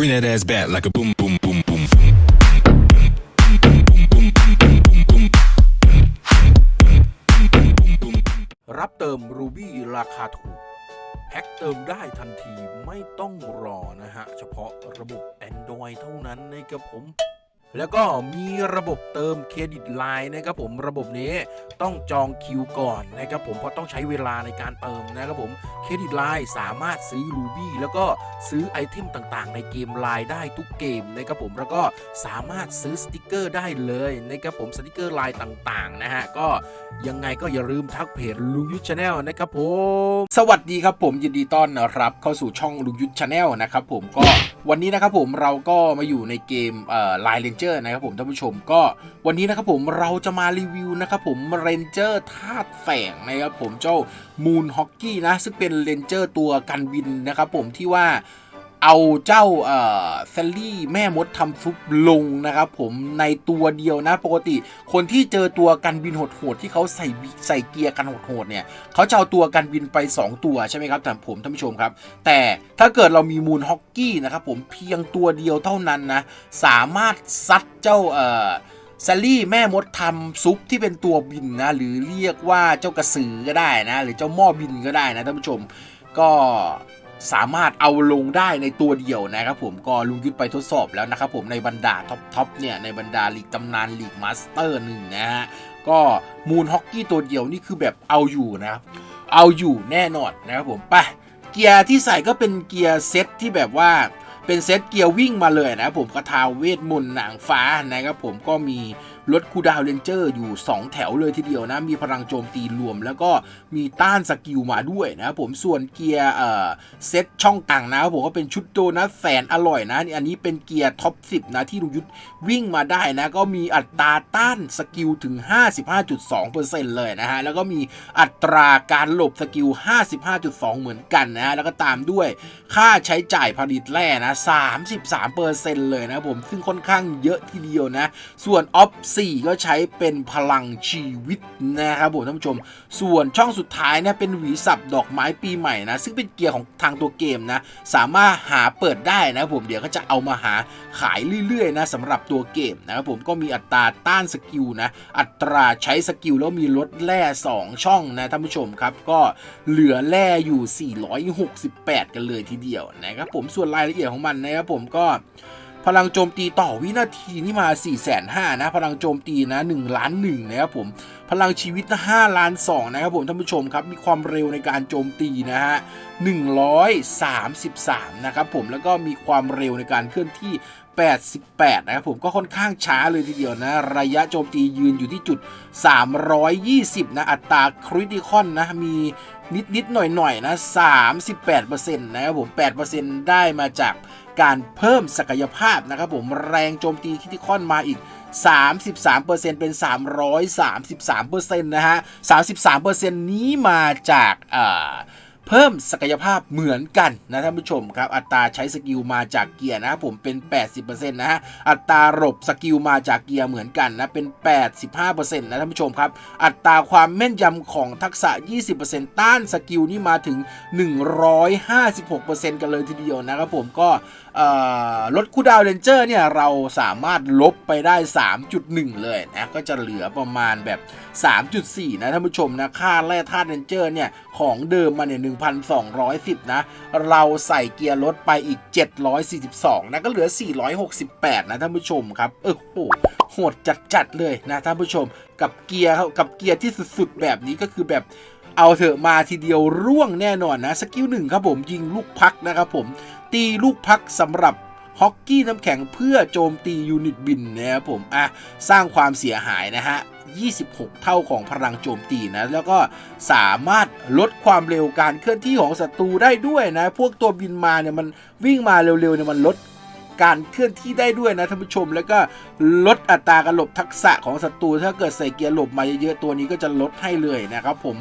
Bring that ass back like a boom, boom, boom, boom, boom. รับเติม Ruby ราคาถูก แพ็คเติมได้ทันทีไม่ต้องรอนะฮะ เฉพาะระบบ Android เท่านั้นนะครับผม แล้วก็มีระบบเติมเครดิตไลน์นะครับผมระบบนี้ต้องจองคิวก่อนนะครับผมเพราะต้องใช้เวลาในการเติมนะครับผมเครดิตไลน์สามารถซื้อ Ruby แล้วก็ซื้อไอเทมต่างๆ ในเกมไลน์ได้ทุกเกมนะครับผมแล้วก็สามารถซื้อสติกเกอร์ได้เลยนะครับผมสติกเกอร์ไลน์ต่างๆนะฮะก็ยังไงก็อย่าลืมทักเพจลุงยุทธชาแนลนะครับผมสวัสดีครับผมยินดีต้อนรับเข้าสู่ช่องลุงยุทธชาแนลนะครับผมก็วันนี้นะครับผมเราก็มาอยู่ในเกมเอ่อไลน์เลนเจอร์นะครับผมท่านผู้ชมก็วันนี้นะครับผมเราจะมารีวิวนะครับผมเรนเจอร์ธาตุแฝงนะครับผมเจ้ามูนฮอกกี้นะซึ่งเป็นเรนเจอร์ตัวกันบินนะครับผมที่ว่า เอาเจ้าเอ่อแซลลี่แม่มดทำซุปลงนะครับผมในตัวเดียวนะปกติ คนที่เจอตัวกันบินโหดๆที่เขาใส่ใส่เกียร์กันโหดๆเนี่ยเขาจะเอาตัวกันบินไป 2 ตัวใช่ไหมครับแต่ผมท่านผู้ชมครับ แต่ถ้าเกิดเรามีมูนฮอกกี้นะครับผมเพียงตัวเดียวเท่านั้นนะสามารถซัดเจ้าเอ่อแซลลี่แม่มดทำซุปที่เป็นตัวบินนะหรือเรียกว่าเจ้ากระสือก็ได้นะ หรือเจ้าหม้อบินก็ได้นะท่านผู้ชมก็ สามารถเอาลงได้ในตัวเดียวนะครับผมก็ลุงยุทธไปทดสอบแล้วนะครับผมในบรรดาท็อปทอปเนี่ยในบรรดาลีกตำนานลีกมาสเตอร์หนึ่งนะฮะก็มูนฮอกกี้ตัวเดียวนี่คือแบบเอาอยู่นะครับเอาอยู่แน่นอนนะครับผมไปเกียร์ที่ใส่ก็เป็นเกียร์เซตที่แบบว่าเป็นเซตเกียร์วิ่งมาเลยนะครับผมกระทาเวทมนต์หนังฟ้านะครับผมก็มี รถคูดาวเรนเจอร์อยู่ 2 แถวเลยทีเดียวนะ มีพลังโจมตีรวม แล้วก็มีต้านสกิลมาด้วยนะครับผมส่วนเกียร์เอ่อเซตช่องกลางนะครับผมก็เป็นชุดโดนัทแสนอร่อยนะอันนี้เป็นเกียร์ท็อป 10 นะที่ลุงยุทธวิ่งมาได้นะ ก็มีอัตราต้านสกิลถึง 55.2%เลยนะฮะแล้วก็มีอัตราการหลบสกิล 55.2 เหมือนกันนะฮะแล้วก็ตามด้วยค่าใช้จ่ายผลิตแร่นะ 33%เลยนะผมซึ่งค่อนข้างเยอะทีเดียวนะ ส่วนออฟ4 ก็ใช้เป็นพลังชีวิตนะครับผมท่านผู้ชม ส่วนช่องสุดท้ายเนี่ยเป็นหวีสับดอกไม้ปีใหม่นะ ซึ่งเป็นเกียร์ของทางตัวเกมนะ สามารถหาเปิดได้นะผมเดี๋ยวก็จะเอามาหาขายเรื่อยๆนะสำหรับตัวเกมนะครับผมก็มีอัตราต้านสกิลนะ อัตราใช้สกิลแล้วมีลดแร่ 2 ช่องนะท่านผู้ชมครับ ก็เหลือแร่อยู่ 468 กันเลยทีเดียวนะครับผมส่วนรายละเอียดของมันนะครับผมก็ พลังโจมตีต่อวินาทีนี่มา4 5 0 0 0นะ พลังโจมตีนะ1ล้าน1นะครับผมพลังชีวิต5ล้าน2นะครับผมท่านผู้ชมครับมีความเร็วในการโจมตีนะฮะ133 นะครับผมแล้วก็มีความเร็วในการเคลื่อนที่ 88 นะครับผมก็ค่อนข้างช้าเลยทีเดียวนะ ระยะโจมตียืนอยู่ที่จุด 320 นะ อัตราคริติคอนนะ มีนิดนิดๆหน่อยหน่อยๆนะ 38%นะครับผม 8%ได้มาจากการเพิ่มศักยภาพนะครับผมแรงโจมตีคิติคอนมาอีก 33%เป็น 333%นะฮะ 33%นี้มาจากอ่า เพิ่มศักยภาพเหมือนกันนะท่านผู้ชมครับ อัตราใช้สกิลมาจากเกียร์นะครับผมเป็น 80%นะฮะอัตราหลบสกิลมาจากเกียร์เหมือนกันนะเป็น 85%นะท่านผู้ชมครับ อัตราความแม่นยำของทักษะ 20%ต้านสกิลนี่มาถึง 156%กันเลยทีเดียวนะครับผมก็รถคูลดาวเรนเจอร์เนี่ยเราสามารถลบไปได้ 3.1 เลยนะก็จะเหลือประมาณแบบ 3.4 นะท่านผู้ชมนะค่าแร่ธาตุเรนเจอร์เนี่ยของเดิมมาเนี่ย1,210 นะ เราใส่เกียร์รถไปอีก 742 นะก็เหลือ 468 นะท่านผู้ชมครับเออโหโหดจัดๆเลยนะท่านผู้ชมกับเกียร์กับเกียร์ที่สุดๆแบบนี้ก็คือแบบเอาเถอะมาทีเดียวร่วงแน่นอนนะสกิลหนึ่งครับผมยิงลูกพักนะครับผม ตีลูกพักสำหรับฮอกกี้น้ำแข็งเพื่อโจมตียูนิตบินนะครับผมอะสร้างความเสียหายนะฮะ 26 เท่าของพลังโจมตีนะ แล้วก็สามารถลดความเร็วการเคลื่อนที่ของศัตรูได้ด้วยนะ พวกตัวบินมาเนี่ยมันวิ่งมาเร็วๆเนี่ยมันลดการเคลื่อนที่ได้ด้วยนะท่านผู้ชม แล้วก็ลดอัตราการหลบทักษะของศัตรูถ้าเกิดใส่เกียร์หลบมาเยอะๆตัวนี้ก็จะลดให้เลยนะครับผม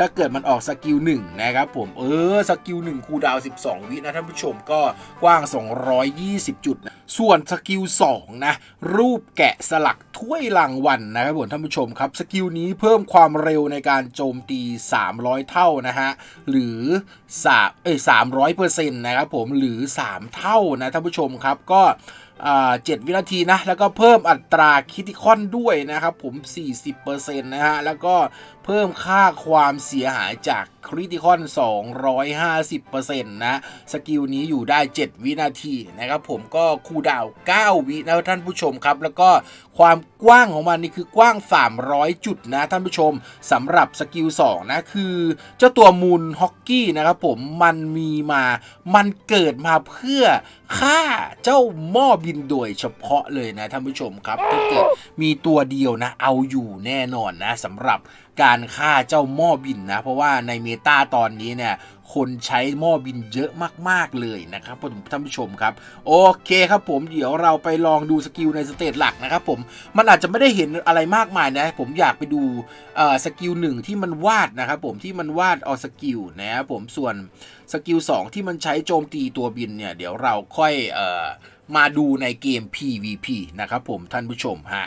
ถ้าเกิดมันออกสกิลหนึ่งนะครับผมเออสกิลหนึ่งคูดาว 12 วินะท่านผู้ชมก็กว้าง 220 จุดนะส่วนสกิล2นะรูปแกะสลักถ้วยรางวัลนะครับผมท่านผู้ชมครับสกิลนี้เพิ่มความเร็วในการโจมตี 300 เท่านะฮะหรือ3เอ้ย300เปอร์เซ็นต์นะครับผมหรือ 3 เท่านะท่านผู้ชมครับก็อ่า7วินาทีนะ แล้วก็เพิ่มอัตราคิติคอนด้วยนะครับผม 40%นะฮะ แล้วก็เพิ่มค่าความเสียหายจากคริติคอน 250%นะสกิลนี้อยู่ได้ 7 วินาทีนะครับผมก็คูดาว 9 วินะท่านผู้ชมครับ แล้วก็ความกว้างของมันนี่คือกว้าง 300 จุดนะท่านผู้ชมสำหรับสกิล2นะคือเจ้าตัวมูลฮอกกี้นะครับผมมันมีมามันเกิดมาเพื่อฆ่าเจ้าหม้อบินโดยเฉพาะเลยนะท่านผู้ชมครับถ้าเกิดมีตัวเดียวนะเอาอยู่แน่นอนนะสำหรับการฆ่าเจ้าหม้อบินนะ เพราะว่าในเมตาตอนนี้เนี่ยคนใช้หม้อบินเยอะมากๆเลยนะครับท่านผู้ชมครับ โอเคครับผมเดี๋ยวเราไปลองดูสกิลในสเตจหลักนะครับผมมันอาจจะไม่ได้เห็นอะไรมากมายนะ ผมอยากไปดูสกิลหนึ่งที่มันวาดนะครับผมที่มันวาดออสกิลนะครับผมส่วนสกิล2ที่มันใช้โจมตีตัวบินเนี่ยเดี๋ยวเราค่อยออมาดูในเกม PVP นะครับผมท่านผู้ชมฮะ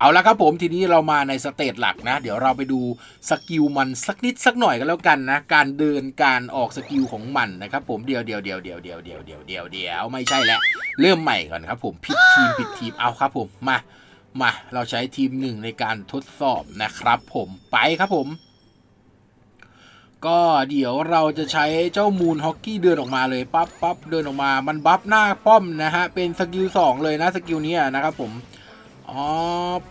เอาละครับผมทีนี้เรามาในสเตจหลักนะ เดี๋ยวเราไปดูสกิลมันสักนิดสักหน่อยกันแล้วกันนะ การเดินการออกสกิลของมันนะครับผมเดี๋ยวเดี๋ยวเดี๋ยวเดี๋ยวเดี๋ยวเดี๋ยวเดี๋ยวเดี๋ยวเดี๋ยวไม่ใช่แล้วเริ่มใหม่ก่อนครับ ผมผิดทีมผิดทีมเอาครับผมมามาเราใช้ทีมหนึ่งในการทดสอบนะครับ ผมไปครับผม ก็เดี๋ยวเราจะใช้เจ้ามูนฮอกกี้เดินออกมาเลยปั๊บปั๊บเดินออกมามันบัฟหน้าป้อมนะฮะเป็นสกิลสองเลยนะสกิลนี้นะครับผม อ๋อ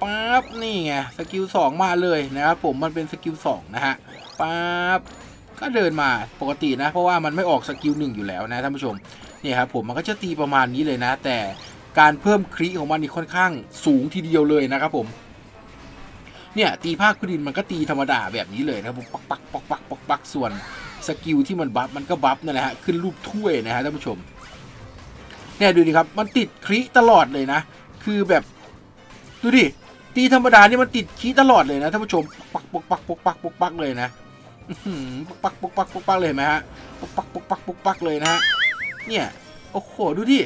ปั๊บนี่ไงสกิลสองมาเลยนะครับผมมันเป็นสกิลสองนะฮะปั๊บก็เดินมาปกตินะ เพราะว่ามันไม่ออกสกิลหนึ่งอยู่แล้วนะท่านผู้ชมเนี่ยครับผมมันก็จะตีประมาณนี้เลยนะ แต่การเพิ่มครีของมันนี่ค่อนข้างสูงทีเดียวเลยนะครับผมเนี่ยตีภาคพื้นดินมันก็ตีธรรมดาแบบนี้เลยนะครับผมปักปักปักปักปักปักส่วนสกิลที่มันบัฟมันก็บัฟนั่นแหละฮะขึ้นรูปถ้วยนะฮะท่านผู้ชมเนี่ยดูดิครับมันติดครีตลอดเลยนะ คือแบบ ดูดิ ตีธรรมดานี่มันติดขี้ตลอดเลยนะท่านผู้ชม ปักปักปักปักปักปักปักเลยนะปักปักปักปักปักเลยไหมฮะปักปักปักปักปักปักเลยนะฮะ เนี่ย โอ้โห ดูดิ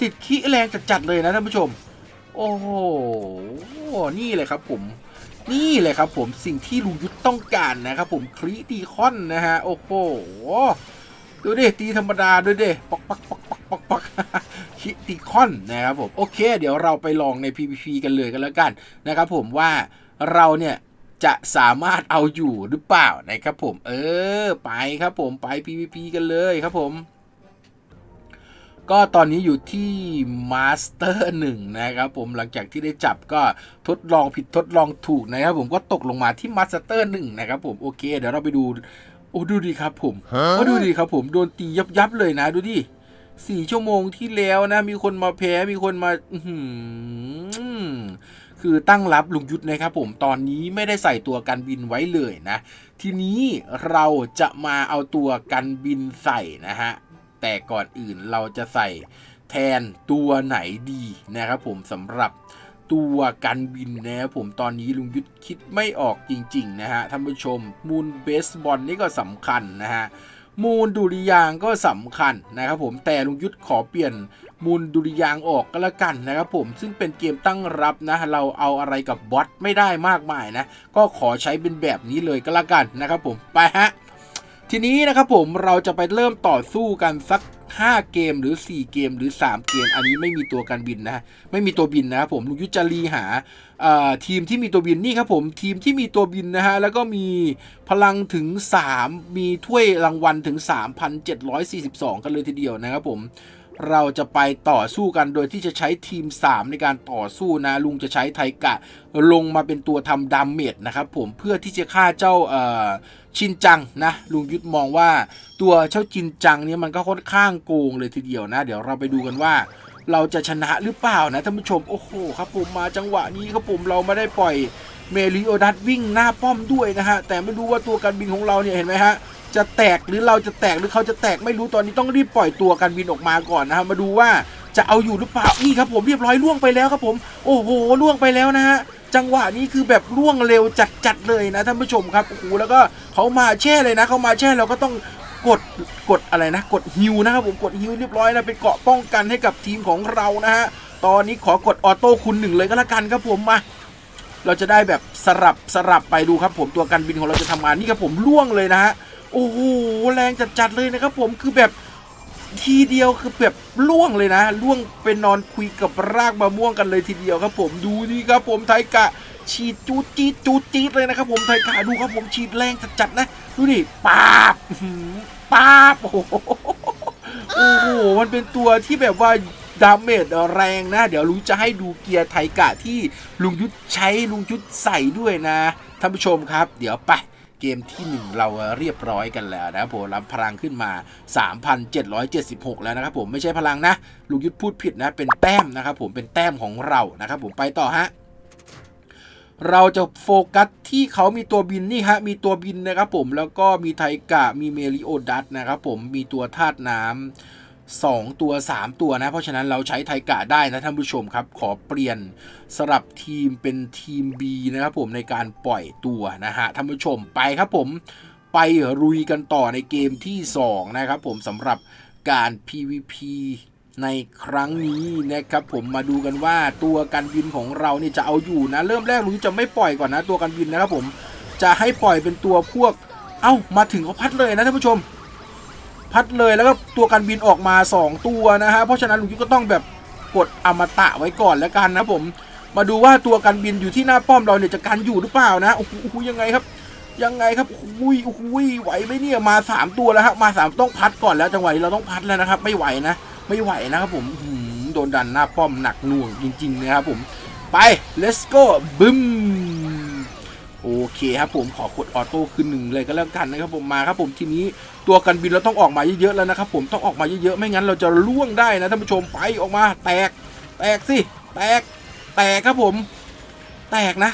ติดขี้แรงจัดๆเลยนะท่านผู้ชม โอ้โห นี่เลยครับผม นี่เลยครับผมสิ่งที่ลุงยุทธต้องการนะครับผมครีตีคอนนะฮะ โอ้โห ดูดิ ตีธรรมดาด้วยดิปักปักปัก ปักปักปักคิติคอนนะครับผมโอเค เดี๋ยวเราไปลองใน PVP กันเลยกันแล้วกันนะครับผมว่าเราเนี่ยจะสามารถเอาอยู่หรือเปล่านะครับผม เออ ไปครับผมไป PVP กันเลยครับผม ก็ตอนนี้อยู่ที่มาสเตอร์หนึ่งนะครับผมหลังจากที่ได้จับก็ทดลองผิดทดลองถูกนะครับผมก็ตกลงมาที่มาสเตอร์หนึ่งนะครับผมโอเค เดี๋ยวเราไปดู โอ้ดูดิครับผมก็ดูดิครับผมโดนตียับยับๆเลยนะดูดิ สี่ชั่วโมงที่แล้วนะ มีคนมาแพ้มีคนมาอืคือตั้งรับลุงยุทธนะครับผมตอนนี้ไม่ได้ใส่ตัวกันบินไว้เลยนะ ทีนี้เราจะมาเอาตัวกันบินใส่นะฮะ แต่ก่อนอื่นเราจะใส่แทนตัวไหนดีนะครับผมสำหรับตัวกันบินนะครับผมตอนนี้ลุงยุทธคิดไม่ออกจริง ๆ นะฮะท่านผู้ชมมูลเบสบอลนี่ก็สำคัญนะฮะ มูลดุริยางก็สำคัญนะครับผมแต่ลุงยุทธขอเปลี่ยนมูลดุริยางออกก็แล้วกันนะครับผมซึ่งเป็นเกมตั้งรับนะ เราเอาอะไรกับบอทไม่ได้มากมายนะ ก็ขอใช้เป็นแบบนี้เลยก็แล้วกันนะครับผมไปฮะทีนี้นะครับผมเราจะไปเริ่มต่อสู้กันสัก 5 เกมหรือ 4 เกมหรือ 3 เกม อันนี้ไม่มีตัวการบินนะ ไม่มีตัวบินนะครับผมลุงยุจรีหาทีมที่มีตัวบินนี่ครับผมทีมที่มีตัวบินนะฮะแล้วก็มีพลังถึง 3 มีถ้วยรางวัลถึง 3,742 กันเลยทีเดียวนะครับผม เราจะไปต่อสู้กันโดยที่จะใช้ทีม 3 ในการต่อสู้นะ ลุงจะใช้ไทกะลงมาเป็นตัวทำดาเมจนะครับผมเพื่อที่จะฆ่าเจ้าชินจังนะลุงยุทธมองว่าตัวเจ้าชินจังเนี่ยมันก็ค่อนข้างโกงเลยทีเดียวนะ เดี๋ยวเราไปดูกันว่าเราจะชนะหรือเปล่านะท่านผู้ชมโอ้โหครับผมมาจังหวะนี้ครับผมเราไม่ได้ปล่อยเมลิโอดัสวิ่งหน้าป้อมด้วยนะฮะแต่ไม่รู้ว่าตัวการบินของเราเนี่ยเห็นไหมฮะ จะแตกหรือเราจะแตกหรือเขาจะแตกไม่รู้ตอนนี้ต้องรีบปล่อยตัวการบินออกมาก่อนนะฮะมาดูว่าจะเอาอยู่หรือเปล่านี่ครับผมเรียบร้อยล่วงไปแล้วครับผม โอ้โหล่วงไปแล้วนะฮะจังหวะนี้คือแบบล่วงเร็วจัดๆเลยนะท่านผู้ชมครับโอ้โหแล้วก็เขามาแช่เลยนะเขามาแช่เราก็ต้องกดกดอะไรนะ กดฮิวนะครับผมกดฮิวเรียบร้อยนะเป็นเกราะป้องกันให้กับทีมของเรานะฮะตอนนี้ขอกดออโต้คุณหนึ่งเลยก็แล้วกันครับผมมาเราจะได้แบบสลับสลับไปดูครับผมตัวกันบินของเราจะทำงานนี่ครับผมล่วงเลยนะฮะ โอ้โหแรงจัดๆเลยนะครับผมคือแบบทีเดียวคือแบบล่วงเลยนะล่วงเป็นนอนคุยกับรากมะม่วงกันเลยทีเดียวครับ ผมดูนี่ครับผมไทกะฉีดจูดจีดจูดจีดเลยนะครับผมไทกะดูครับผมฉีดแรงจัดๆนะดูดิปาบปาบโอ้โหโอ้โหมันเป็นตัวที่แบบว่าดาเมจแรงนะ เดี๋ยวลุงจะให้ดูเกียร์ไทกะที่ลุงยุทธใช้ลุงยุทธใส่ด้วยนะท่านผู้ชมครับ เดี๋ยวไป เกมที่ 1 เราเรียบร้อยกันแล้วนะครับผมรับพลังขึ้นมา 3,776 แล้วนะครับผมไม่ใช่พลังนะลุงยุทธพูดผิดนะเป็นแต้มนะครับผมเป็นแต้มของเรานะครับผมไปต่อฮะเราจะโฟกัสที่เขามีตัวบินนี่ฮะ มีตัวบินนะครับผม แล้วก็มีไทกะ มีเมริโอดัสนะครับผม มีตัวธาตุน้ำ สองตัว 3 ตัวนะ เพราะฉะนั้นเราใช้ไทกะได้นะท่านผู้ชมครับ ขอเปลี่ยนสลับทีมเป็นทีม B นะครับผมในการปล่อยตัวนะฮะท่านผู้ชมไปครับผมไปรุยกันต่อในเกมที่ 2 นะครับผมสำหรับการ PVP ในครั้งนี้นะครับผมมาดูกันว่าตัวการบินของเราเนี่ยจะเอาอยู่นะ เริ่มแรกลุยจะไม่ปล่อยก่อนนะ ตัวการบินนะครับผมจะให้ปล่อยเป็นตัวพวก เอ้ามาถึงก็พัดเลยนะท่านผู้ชม พัดเลยแล้วก็ตัวการบินออกมา 2 ตัวนะฮะเพราะฉะนั้นลุงยุทธก็ต้องแบบกดอมตะไว้ก่อนแล้วกันนะผมมาดูว่าตัวการบินอยู่ที่หน้าป้อมเราเนี่ยจะกันอยู่หรือเปล่านะโอ้โหยังไงครับ ยังไงครับโอ้โหโอ้โหไหวไหมเนี่ยมา 3 ตัวแล้วฮะมา 3 ต้องพัดก่อนแล้วจังหวะนี้เราต้องพัดแล้วนะครับ ไม่ไหวนะ ไม่ไหวนะครับผมโดนดันหน้าป้อมหนักหน่วงจริงๆนะครับผมไป let's go บึ้ม โอเคครับผมขอกดออโต้ขึ้นหนึ่งเลยก็แล้วกันนะครับผมมาครับผมทีนี้ตัวกันบินเราต้องออกมาเยอะๆแล้วนะครับผมต้องออกมาเยอะๆไม่งั้นเราจะล่วงได้นะท่านผู้ชมไปออกมา แตก แตกสิแตก แตกครับผม แตกนะ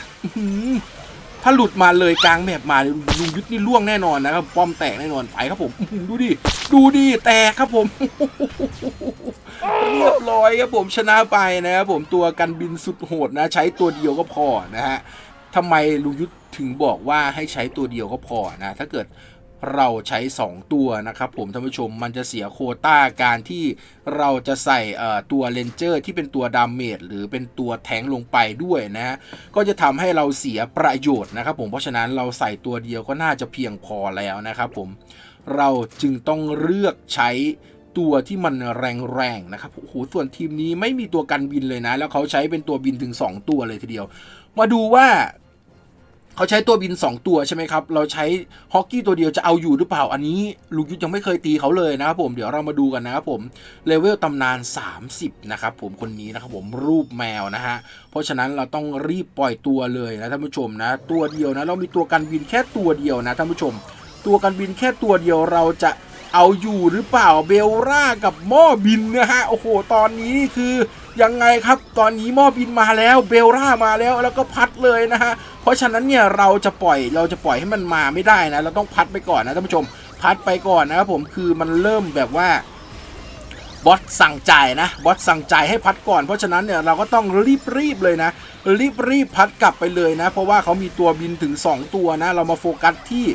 ถ้าหลุดมาเลยกลางแมปมาลุงยุทธนี่ล่วงแน่นอนนะครับป้อมแตกแน่นอนไปครับผมดูดิดูดิแตกครับผมเรียบร้อยครับผมชนะไปนะครับผมตัวกันบินสุดโหดนะ ใช้ตัวเดียวก็พอนะฮะ ทำไมลุงยุทธถึงบอกว่าให้ใช้ตัวเดียวก็พอนะ ถ้าเกิดเราใช้ 2 ตัวนะครับผมท่านผู้ชมมันจะเสียโคต้าการที่เราจะใส่ตัวเลนเจอร์ที่เป็นตัวดาเมจหรือเป็นตัวแทงลงไปด้วยนะฮะก็จะทำให้เราเสียประโยชน์นะครับผมเพราะฉะนั้นเราใส่ตัวเดียวก็น่าจะเพียงพอแล้วนะครับผมเราจึงต้องเลือกใช้ตัวที่มันแรงๆนะครับโอ้โหส่วนทีมนี้ไม่มีตัวกันบินเลยนะ แล้วเขาใช้เป็นตัวบินถึง 2 ตัวเลยทีเดียว มาดูว่าเขาใช้ตัวบิน 2 ตัวใช่ไหมครับ เราใช้ฮอกกี้ตัวเดียวจะเอาอยู่หรือเปล่า อันนี้ลูกยุทธยังไม่เคยตีเขาเลยนะครับผม เดี๋ยวเรามาดูกันนะครับผม เลเวลตำนาน 30 นะครับผมคนนี้นะครับผมรูปแมวนะฮะ เพราะฉะนั้นเราต้องรีบปล่อยตัวเลยนะท่านผู้ชมนะ ตัวเดียวนะ เรามีตัวกันบินแค่ตัวเดียวนะท่านผู้ชม ตัวกันบินแค่ตัวเดียวเราจะเอาอยู่หรือเปล่าเบลล่ากับหม้อบินนะฮะ โอ้โห ตอนนี้นี่คือ ยังไงครับตอนนี้หม้อบินมาแล้วเบลล่ามาแล้วแล้วก็พัดเลยนะฮะเพราะฉะนั้นเนี่ยเราจะปล่อยเราจะปล่อยให้มันมาไม่ได้นะเราต้องพัดไปก่อนนะท่านผู้ชมพัดไปก่อนนะครับผมคือมันเริ่มแบบว่าบอสสั่งจ่ายนะบอสสั่งจ่ายให้พัดก่อน เพราะฉะนั้นเนี่ยเราก็ต้องรีบรีบๆเลยนะ รีบรีบๆพัดกลับไปเลยนะ เพราะว่าเขามีตัวบินถึง 2 ตัวนะ เรามาโฟกัสที่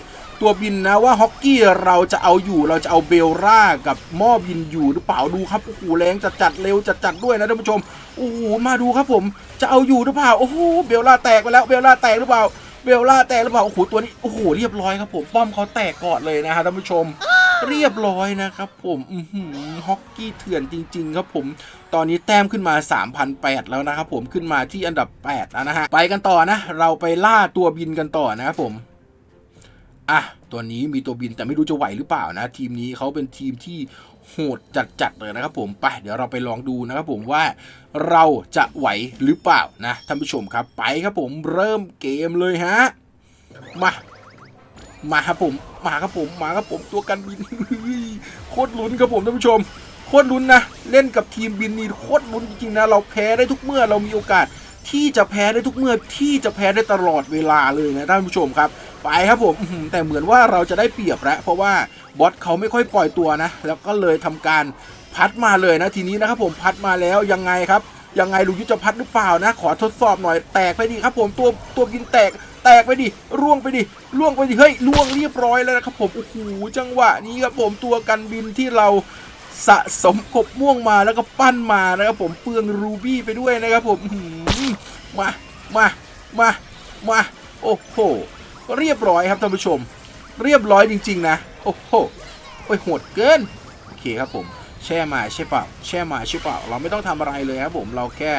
ตัวบินนะว่าฮอกกี้เราจะเอาอยู่เราจะเอาเบลล่ากับม้อบินอยู่หรือเปล่าดูครับโอ้โหแรงจัดจัดๆเร็วจัดจัดๆด้วยนะท่านผู้ชมโอ้โหมาดูครับผมจะเอาอยู่หรือเปล่าโอ้โหเบลล่าแตกไปแล้วเบลล่าแตกหรือเปล่าเบลล่าแตกหรือเปล่าโอ้โหตัวนี้โอ้โหเรียบร้อยครับผมป้อมเขาแตกก่อนเลยนะฮะท่านผู้ชม เรียบร้อยนะครับผมอืฮอกกี้เถื่อนจริง ๆ ครับผม ตอนนี้แต้มขึ้นมา 3,008 แล้วนะครับผมขึ้นมาที่อันดับ8แล้วนะฮะไปกันต่อนะ เราไปล่าตัวบินกันต่อนะครับผม อะตัวนี้มีตัวบินแต่ไม่รู้จะไหวหรือเปล่านะ ทีมนี้เขาเป็นทีมที่โหดจัดๆเลยนะครับผมไปเดี๋ยวเราไปลองดูนะครับผมว่าเราจะไหวหรือเปล่านะท่านผู้ชมครับไปครับผมเริ่มเกมเลยฮะมามาครับผมมาครับผมมาครับผมตัวกันบินโคตรลุ้นครับผมท่านผู้ชมโคตรลุ้นนะเล่นกับทีมบินนี่โคตรลุ้นจริงๆนะเราแพ้ได้ทุกเมื่อเรามีโอกาส ที่จะแพ้ได้ทุกเมื่อที่จะแพ้ได้ตลอดเวลาเลยนะท่านผู้ชมครับ ไปครับผมแต่เหมือนว่าเราจะได้เปรียบแล้วเพราะว่าบอสเขาไม่ค่อยปล่อยตัวนะ แล้วก็เลยทำการพัดมาเลยนะทีนี้นะครับผมพัดมาแล้วยังไงครับ ยังไงลุงยุทธจะพัดหรือเปล่านะ ขอทดสอบหน่อยแตกไปดิครับผมตัวตัวบินแตกแตกไปดิร่วงไปดิร่วงไปดิเฮ้ยร่วงเรียบร้อยแล้วนะครับผมโอ้โหจังหวะนี้ครับผมตัวกันบินที่เรา สะสมกบม่วงมาแล้วก็ปั้นมานะครับผมเปลืองรูบี้ไปด้วยนะครับผมมามามามาโอ้โหเรียบร้อยครับท่านผู้ชม เรียบร้อยจริง ๆ นะ โอ้โหโอ้ยโหดเกินโอเคครับผม แช่มาใช่เปล่าแช่มาใช่เปล่าเราไม่ต้องทำอะไรเลยครับผมเราแค่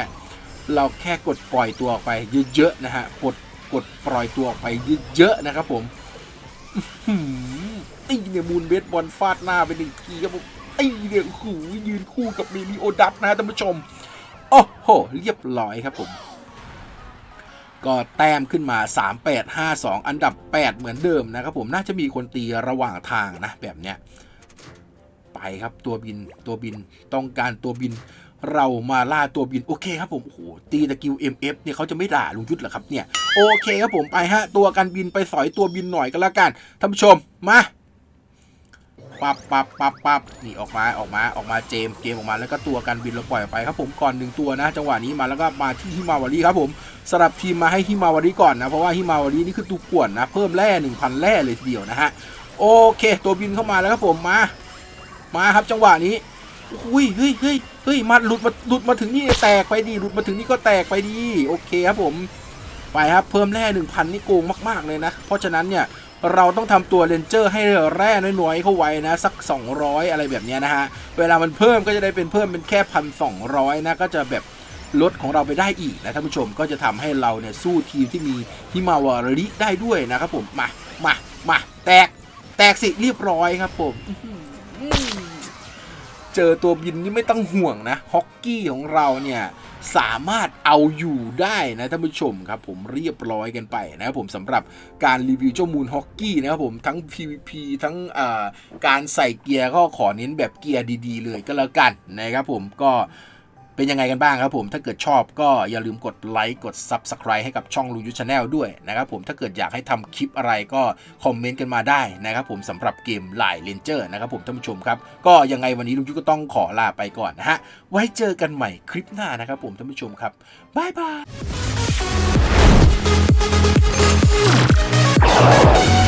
เราแค่กดปล่อยตัวออกไปเยอะๆนะฮะกดกดปล่อยตัวออกไปเยอะๆนะครับผมอื้อหือไอ้เนี่ยมูลเบสบอลฟาดหน้าไปหนึ่งทีครับผม เนี่ยโอ้โหูยืนคู่กับเมลิโอดัตนะท่านผู้ชม โอ้โห เรียบร้อยครับผม ก็แต้มขึ้นมา 3852 อันดับ 8 เหมือนเดิมนะครับผมน่าจะมีคนตีระหว่างทางนะแบบเนี้ยไปครับตัวบินตัวบินต้องการตัวบินเรามาล่าตัวบินโอเคครับผมโอ้โหตีตะกิว MF เนี่ยเขาจะไม่ด่าลุงยุทธเหรอครับเนี่ยโอเคครับผมไปฮะตัวกันบินไปสอยตัวบินหน่อยก็แล้วกันท่านผู้ชมมา ปับปับปับปับนี่ออกมาออกมาออกมาเจมเกมออกมาแล้วก็ตัวกันบินเราปล่อยออกไปครับผมก่อนหนึ่งตัวนะ จังหวะนี้มาแล้วก็มาที่ฮิมาวารีครับผมสลับทีมมาให้ฮิมาวารีก่อนนะเพราะว่าฮิมาวารีนี่คือตัวป่วนนะเพิ่มแร่1,000แร่เลยทีเดียวนะฮะโอเค ตัวบินเข้ามาแล้วครับผมมา มาครับจังหวะนี้อุ้ยเฮ้ยเฮ้ยเฮ้ยมาหลุดมาหลุดมาถึงนี่แตกไปดีหลุดมาถึงนี่ก็แตกไปดีโอเคครับผมไปครับเพิ่มแร่หนึ่งพันนี่โกงมาก ๆเลยนะ เพราะฉะนั้นเนี่ย เราต้องทำตัวเรนเจอร์ให้แร่น้อยๆเข้าไว้นะสัก 200 อะไรแบบนี้นะฮะ เวลามันเพิ่มก็จะได้เป็นเพิ่มเป็นแค่พันสองนะก็จะแบบลดของเราไปได้อีกนะท่านผู้ชมก็จะทำให้เราเนี่ยสู้ทีมที่มีฮิมาวาริได้ด้วยนะครับผมมามามาแตกแตกสิเรียบร้อยครับผม เจอตัวบินนี่ไม่ต้องห่วงนะฮอกกี้ของเราเนี่ยสามารถเอาอยู่ได้นะท่านผู้ชมครับผมเรียบร้อยกันไปนะครับผมสำหรับการรีวิวเจ้ามูลฮอกกี้นะครับผมทั้ง PVP ทั้งการใส่เกียร์ก็ขอเน้นแบบเกียร์ดี ๆ เลยก็แล้วกันนะครับผมก็ เป็นยังไงกันบ้างครับผม ถ้าเกิดชอบก็อย่าลืมกดไลค์ กด Subscribe ให้กับช่องลูยูชาแนลด้วยนะครับผม ถ้าเกิดอยากให้ทำคลิปอะไรก็คอมเมนต์กันมาได้นะครับผมสำหรับเกมหลายเลนเจอร์นะครับผมท่านผู้ชมครับ ก็ยังไงวันนี้ลุงยุทธก็ต้องขอลาไปก่อนนะฮะ ไว้เจอกันใหม่คลิปหน้านะครับผมท่านผู้ชมครับบ๊ายบาย